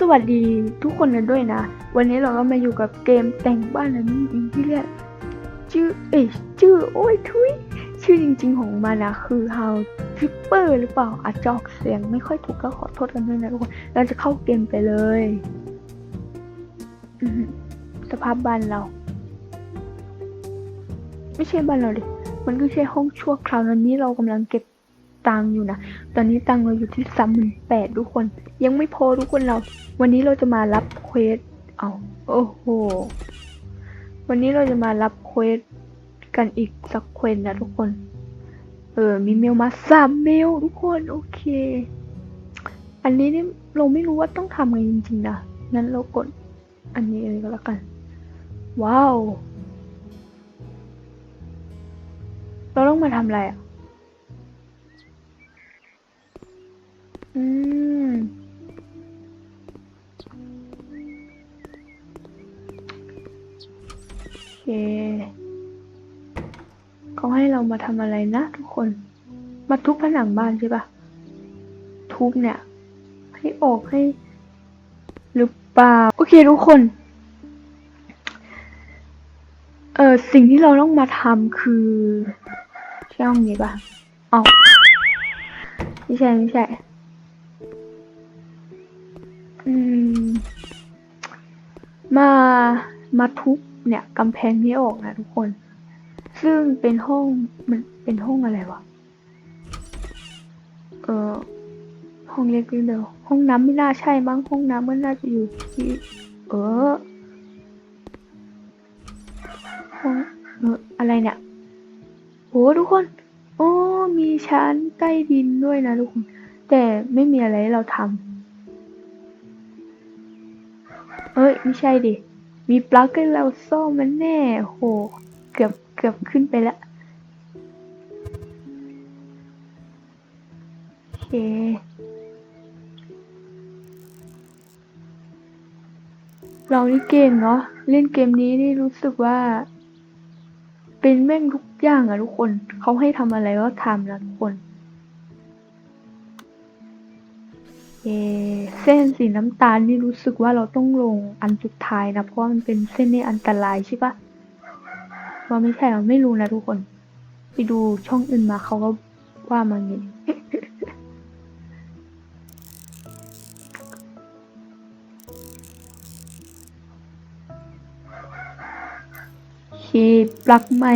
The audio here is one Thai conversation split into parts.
สวัสดีทุกคนกันด้วยนะ วันนี้เราก็มาอยู่กับเกมแต่งบ้านนั้นเองที่เรียกชื่อเอ้ยชื่อโอ้ยทุยชื่อจริง ๆ ของมันนะคือ How Tripper หรือเปล่าอาจจะออกเสียงไม่ค่อยถูกก็ขอโทษกันด้วยนะทุกคนเราจะเข้าเกมไปเลยสภาพบ้านเรา ไม่ใช่บ้านเราดิมันก็ใช่ห้องชั่วคราวนั้นนี้เรากำลังเก็บ ตังอยู่นะ ตอนนี้ตังเราอยู่ที่สามหมื่นแปดทุกคน ยังไม่พอทุกคนเรา วันนี้เราจะมารับเควส เอาโอ้โห วันนี้เราจะมารับเควสกันอีกสักเควสนะทุกคน เออ มีเมลมาสามเมลทุกคน โอเค อันนี้นี่เราไม่รู้ว่าต้องทำไงจริงๆนะงั้นเรากดอันนี้เลยก็แล้วกัน ว้าว เราต้องมาทำอะไรอะ อืม โอเค เขาให้เรามาทำอะไรนะทุกคน มาทุบผนังบ้านใช่ปะทุบเนี่ย ให้ออกให้ หรือเปล่า โอเคทุกคน เออสิ่งที่เราต้องมาทำคือใช่ห้องนี้ปะเอาไม่ใช่ไม่ใช่ อืม มามาทุบเนี่ยกำแพงนี้ออกนะทุกคน ซึ่งเป็นห้องมันเป็นห้องอะไรวะ เออห้องเล็กนิดเดียวห้องน้ำไม่น่าใช่มั้งห้องน้ำมันน่าจะอยู่ที่ เออห้องเอออะไรเนี่ยโหทุกคนโอ้มีชั้นใต้ดินด้วยนะทุกคน แต่ไม่มีอะไรเราทำ เอ้ย ไม่ใช่ดิ มีปลั๊กให้เราซ่อมมันแน่ โห เกือบเกือบขึ้นไปล้วโอเคเรานี่เก่งเนาะ เล่นเกมนี้นี่รู้สึกว่า เป็นแม่งทุกอย่างอะทุกคน เขาให้ทำอะไรก็ทำนะทุกคน เเส้นสีน้ำตาลนี่รู้สึกว่าเราต้องลงอันสุดท้ายนะ เพราะมันเป็นเส้นนี่อันตรายใช่ปะว่าไม่ใช่เราไม่รู้นะทุกคน ไปดูช่องอื่นมาเขาก็ว่ามาอย่างนี้โอเคปลั๊กใหม่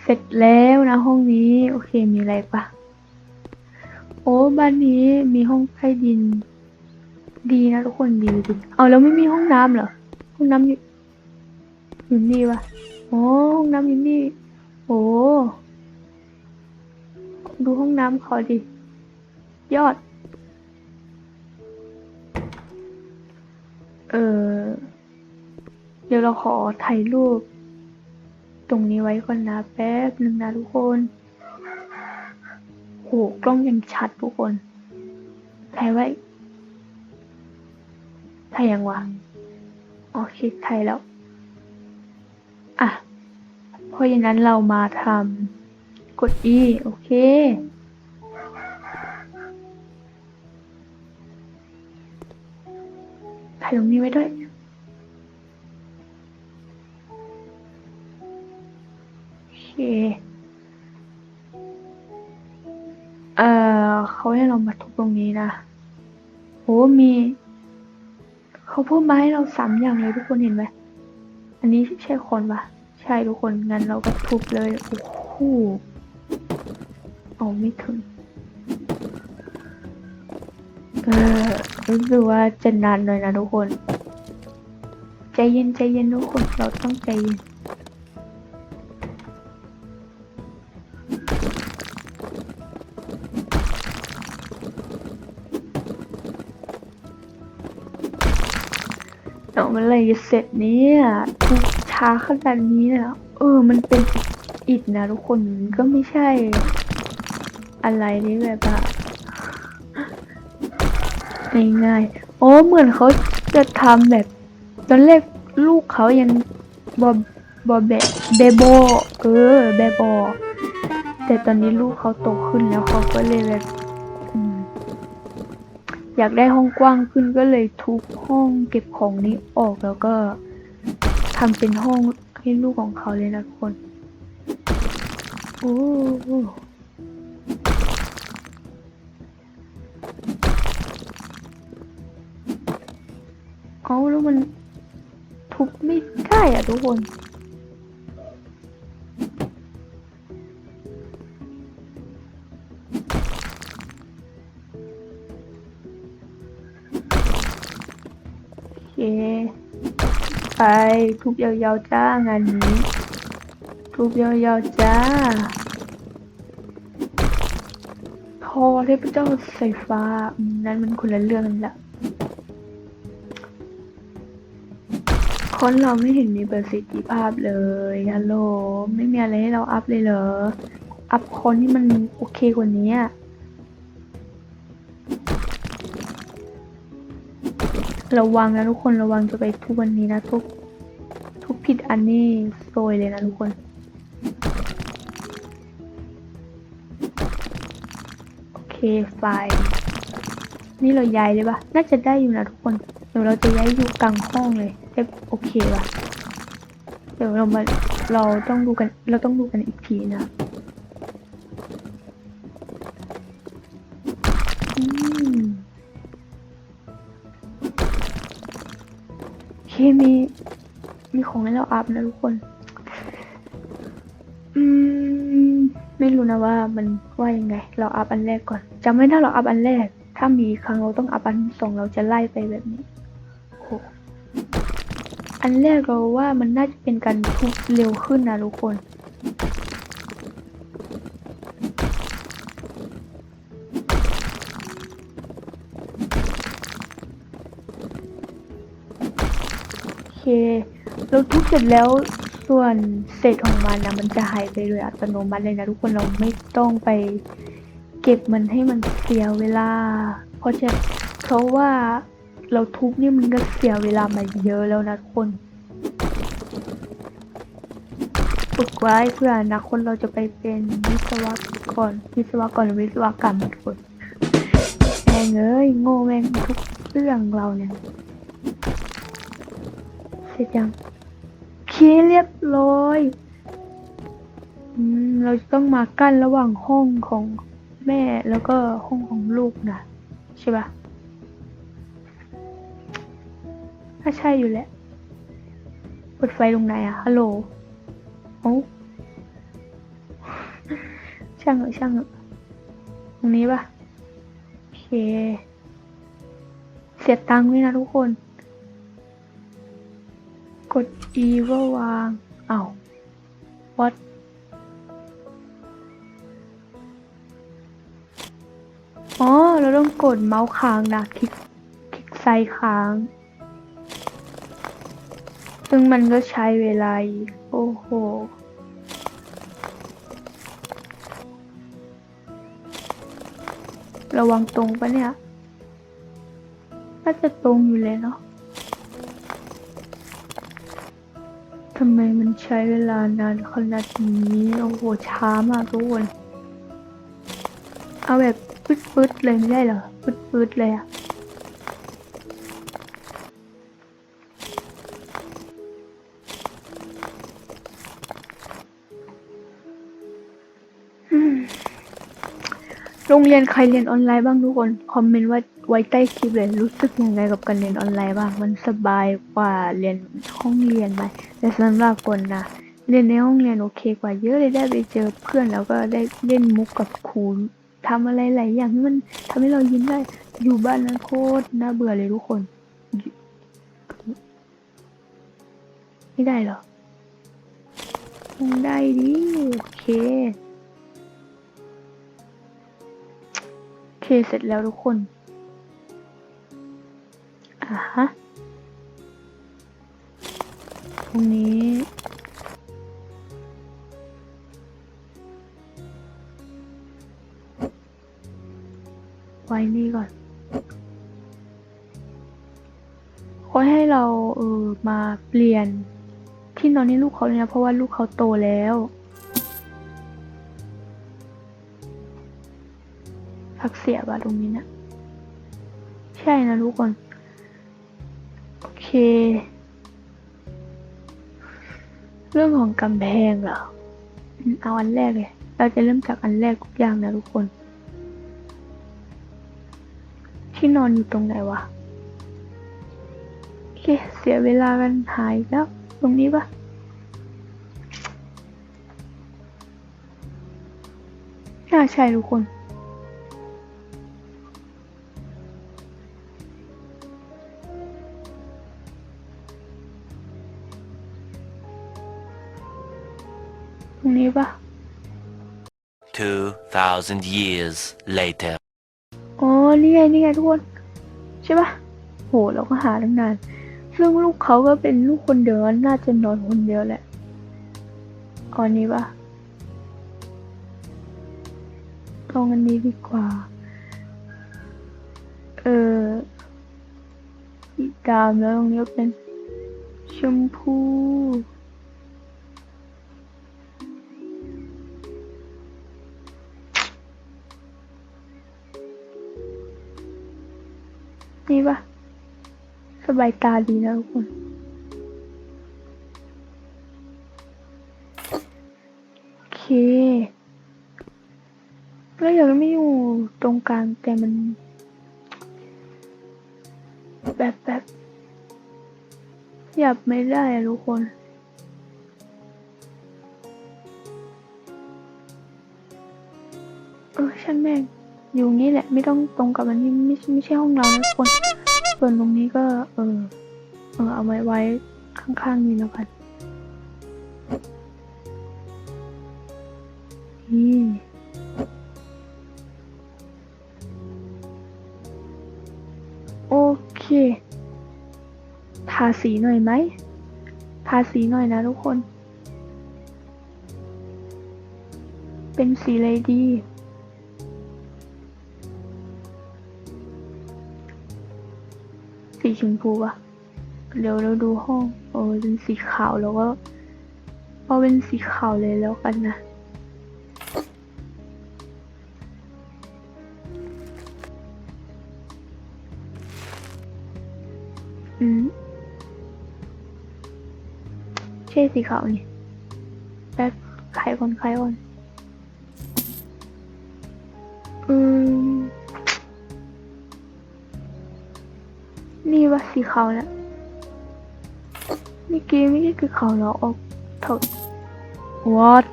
เสร็จแล้วนะห้องนี้ โอเคมีอะไรปะ อ้บ้านนี้มีห้องใต้ดิน ดีนะทุกคนดีดีเอาแล้วไม่มีห้องน้ำเหรอห้องน้ำอยู่อยู่นี่วะโอ้ห้องน้ำอยู่นี่ โอ้ดูห้องน้ำเขาดิยอด เออเดี๋ยวเราขอถ่ายรูป ตรงนี้ไว้ก่อนนะแป๊บหนึ่งนะทุกคน โหกล้องยังชัดทุกคนถ่ายไว้ถ่ายยังวะโอเคถ่ายแล้ว อะ เพราะอย่างนั้นเรามาทำกด E โอเคถ่ายตรงนี้ไว้ด้วย มีเขาเพิ่มมาให้เราสามอย่างเลยทุกคนเห็นไหมอันนี้ใช่คนปะใช่ทุกคนงั้นเราก็ทุบเลยโอ้โหเอาไม่ถึงเออรู้สึกว่าจะนานหน่อยนะทุกคน ใจเย็นใจเย็นทุกคนเราต้องใจเย็น มันอะไรจะเสร็จเนี่ยทุกช้าขนาดนี้นี่ยเออ มันเป็นอิฐนะทุกคนก็ไม่ใช่ อะไรนี่แบบว่าง่ายๆโอ้เหมือนเขาจะทำแบบ ตอนแรกลูกเขายังบอบอแบเบโบเออเบบอแต่ตอนนี้ลูกเขาโตขึ้นแล้วเขาก็เลยแบบ อยากได้ห้องกว้างขึ้นก็เลยทุบห้องเก็บของนี้ออกแล้วก็ทำเป็นห้องให้ลูกของเขาเลยนะทุกคน โอ้เอาแล้วมันทุบไม่ได้อะทุกคน ไป ทุบยาวๆจ้างานนี้ ทุบยาวๆจ้าทอเทพเจ้าสายฟ้า นั้นมันคนละเรื่องละคนเราไม่เห็นมีประสิทธิภาพเลยฮัลโหลไม่มีอะไรให้เราอัพเลยเหรอ อัพคนที่มันโอเคกว่านี้ ระวังนะทุกคนระวังจะไปทุกวันนี้นะทุกทุกผิดอันนี้โซยเลยนะทุกคน โอเคไฟล์นี่เราย้ายเลยปะน่าจะได้อยู่นะทุกคนเดี๋ยวเราจะย้ายอยู่กลางห้องเลยได้โอเคปะเดี๋ยวเรามาเราต้องดูกัน เราต้องดูกันอีกทีนะ มีมีของให้เราอัพนะทุกคน อืม ไม่รู้นะว่ามันว่ายังไง เราอัพอันแรกก่อนจำไว้ถ้าเราอัพอันแรก ถ้ามีครั้งเราต้องอัพอันที่สองเราจะไล่ไปแบบนี้โอ้อันแรกเราว่ามันน่าจะเป็นการทุบเร็วขึ้นนะทุกคน เคเราทุบเสร็จแล้วส่วนเศษของมันนะมันจะหายไปโดยอัตโนมัติเลยนะทุกคนเราไม่ต้องไปเก็บมันให้มันเสียเวลา เพราะจะเพราะว่าเราทุบนี่มันก็เสียเวลามาเยอะแล้วนะทุกคนฝึกไว้เพื่ออนาคตเราจะไปเป็นวิศวกรวิศวกรหรือวิศวกรรมทุกคนแม่งเอ้ยโง่แม่งทุกเรื่องเราเนี่ย ร็จยังโอเคเรียบร้อยอืมเราจะต้องมากั้นระหว่างห้องของแม่แล้วก็ห้องของลูกนะใช่ปะถ้าใช่อยู่แหละเปิดไฟตรงไหนอะฮัลโหลโอ้ช่างเหอะช่างเหอะตรงนี้ปะโอเค เสียตังค์ด้วยนะทุกคน กด E เพื่อวางเอ้าว what อ๋อ เราต้องกดเมาส์ค้างนะคลิกคลิกไซค้าง ซึ่งมันก็ใช้เวลาอีก โอ้โหระวังตรงปะเนี่ย น่าจะตรงอยู่เลยเนาะ ทำไมมันใช้เวลานานขนาดนี้ โอ้โห ช้ามากทุกคน เอาแบบปื๊ดๆเลยไม่ได้เหรอปื๊ดๆเลยอะโรงเรียนใครเรียนออนไลน์บ้างทุกคน คอมเมนต์ว่า ไว้ใต้คลิปเลยรู้สึกยังไงกับการเรียนออนไลน์บ้างมันสบายกว่าเรียนห้องเรียนไหมแต่สำหรับคนนะเรียนในห้องเรียนโอเคกว่าเยอะเลยได้ไปเจอเพื่อนแล้วก็ได้เล่นมุกกับครูทำอะไรหลายอย่างที่มันทำให้เรายิ้มได้อยู่บ้านนั้นโคตรน่าเบื่อเลยทุกคน ไม่ได้หรอได้ดิโอเคโอเคเสร็จแล้วทุกคน ฮะตรงนี้ไว้นี่ก่อนขาให้เราเออมาเปลี่ยนที่นอนให้ลูกเขาเลยนะเพราะว่าลูกเขาโตแล้วพักเสียบอะตรงนี้นะ ใช่นะทุกคน เค เรื่องของกำแพงเหรอ เอาอันแรกเลย เราจะเริ่มจากอันแรกทุกอย่างนะทุกคน ที่นอนอยู่ตรงไหนวะโอเค เสียเวลากันหายแล้ว ตรงนี้ปะน่าใช่ทุกคน ตรงนี้ปะ2,000 years later. อ๋อนี่ไงนี่ไงทุกคน ใช่ปะโห เราก็หาตั้งนาน ซึ่งลูกเขาก็เป็นลูกคนเดียวน่าจะนอนคนเดียวแหละเอาอันนี้ปะตรงอันนี้ดีกว่า เออสีดำแล้วตรงนี้ก็เป็นชมพู นี่ปะสบายตาดีนะทุกคน โอเค แล้วอยากไม่อยู่ตรงกลางแต่มัน แบบแบบหยับไม่ได้อะทุกคนเออช่างแม่ง อยู่นี่แหละ ไม่ต้องตรงกับอันนี้ไม่ไม่ใช่ห้องเรานะทุกคน ส่วนตรงนี้ก็ เออ เออ เอาไว้ไว้ข้างๆนี้แล้วกันนี่โอเค ทาสีหน่อยไหม ทาสีหน่อยนะทุกคน เป็นสีอะไรดี ชมพูปะเดี๋ยวเราดูห้องโอ้เป็นสีขาวแล้วก็เอาเป็นสีขาวเลยแล้วกันนะอืมใช่สีขาวนี่แป๊บใครก่อนใครก่อน นี่ว่าสีขาวแล้วเมื่อกี้ไม่ใช่คือเขาเหรอออกเถอะ what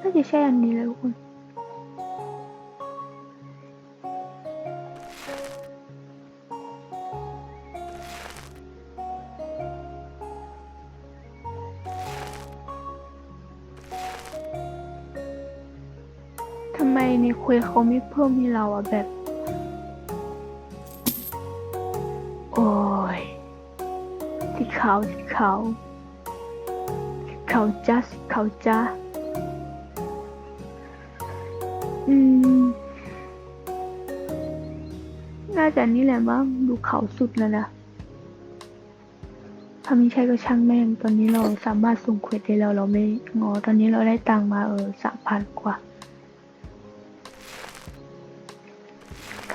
น่าจะใช่อันนี้เลยทุกคน เขาไม่เพิ่มให้เราอะแบบ โอ้ยสีขาวสีขาวสีขาวจ้าสีขาวจ้าอืม น่าจะนี่แหละมั้งดูเขาสุดแล้วนะถ้าไม่ใช่ก็ช่างแม่ง ตอนนี้เราสามารถส่งเควสได้แล้ว เราไม่งอ ตอนนี้เราได้ตังมาเออสามพันกว่า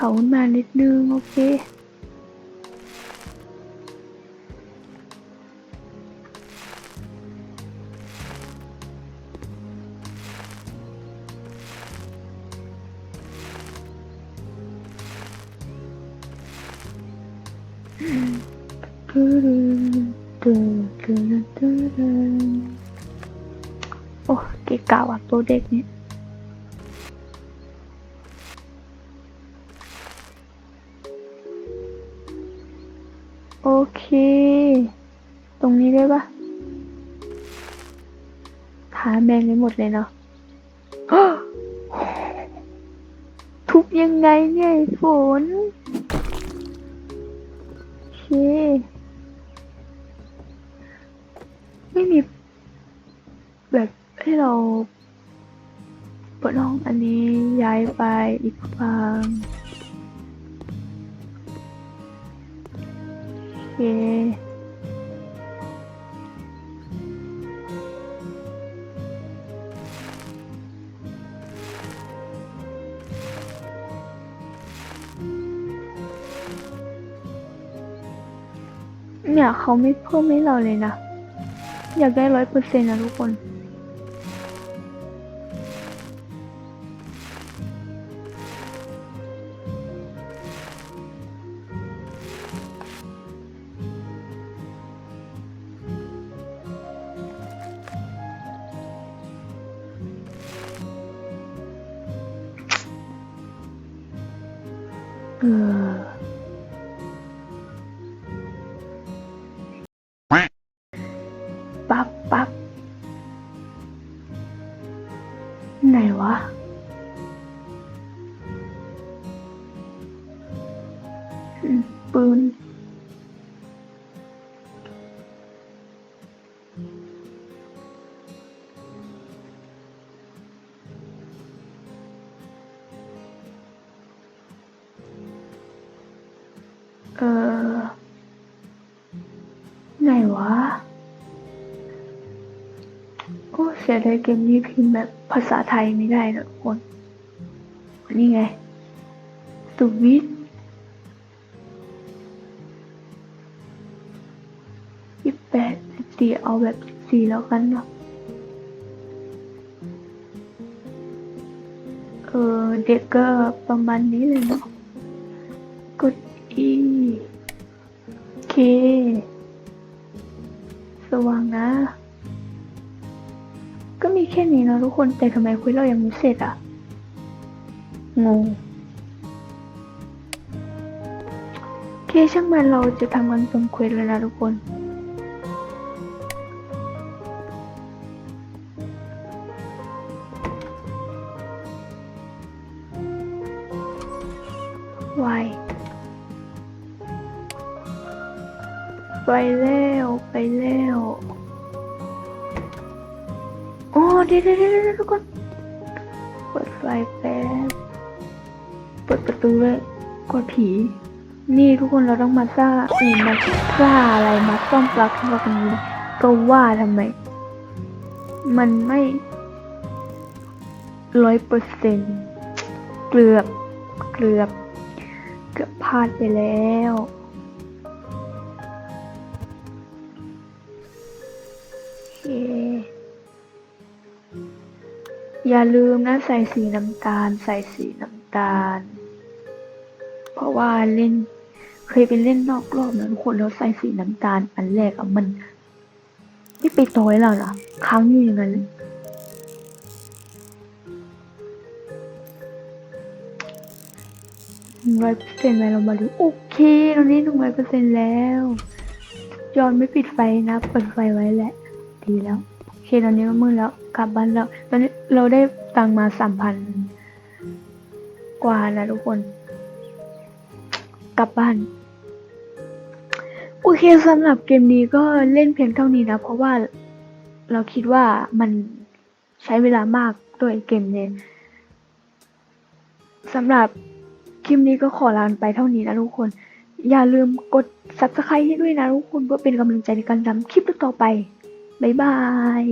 เขาขึ้นมานิดนึง โอเค โอ้เก๋เก่าอะตัวเด็กเนี่ย เค ตรงนี้ได้ปะทาแมงไปหมดเลยเนาะทุบยังไงเนี่ยฝนโอเค ไม่มี แบบให้เราเปิดห้องอันนี้ย้ายไปอีกฝั่ง เนี่ยเขาไม่เพิ่มให้เราเลยนะ อยากได้ร้อยเปอร์เซ็นต์นะทุกคน ปืนเออไหนวะ โอ้เสียดายเกมนี้พิมพ์แบบภาษาไทยไม่ได้นะคน นี่ไงสวิต แปดสิบสี่เอาแบบสิบสี่แล้วกันเนาะเออเด็กก็ประมาณนี้เลยเนาะกด E เค สว่างนะ ก็มีแค่นี้นะทุกคนแต่ทำไมคุยเรายังไม่เสร็จอะ งงเคช่างมันเราจะทำกันสมควรแล้วนะทุกคน ไวไปแล้วไปแล้วโอ้เดี๋ยวเดี๋ยวเดี๋ยวทุกคนเปิดไฟแป๊บเปิดประตูเลยกดผี นี่ทุกคนเราต้องมาซ่าเอ็มาซ่าอะไรมาซ่อมปลั๊กที่ว่ากันนี้ก็ว่าทำไม มันไม่ร้อยเปอร์เซ็นต์เกือบเกือบ เกือบพลาดไปแล้วอเคอย่าลืมนะใส่สีน้ำตาล ใส่สีน้ำตาล เพราะว่าเล่นเคยไปเล่นนอกรอบนะทุกคนแล้วใส่สีน้ำตาล อันแรกอะมัน ไม่ไปต่อยเราล่ะค้างอยู่อย่างนั้น นึ่งร้อยเปอร์เซ็นต์ไหมเรามาดูโอเคตอนนี้หนึ่งร้อยเปอร์เซ็นต์แล้วยอนไม่ปิดไฟนะเปิดไฟไว้แหละ ดีแล้วโอเคตอนนี้ก็มืดแล้วกลับบ้านแล้วตอนนี้เราได้ตังมาสามพันกว่านะทุกคน กลับบ้านโอเคสำหรับเกมนี้ก็เล่นเพียงเท่านี้นะ เพราะว่าเราคิดว่ามันใช้เวลามากด้วยเกมนี้สำหรับ ลิปนี้ก็ขอลาไปเท่านี้นะทุกคน อย่าลืมกด subscribe ให้ด้วยนะทุกคนเพื่อเป็นกำลังใจในการทำคลิปต่อไป บ๊ายบาย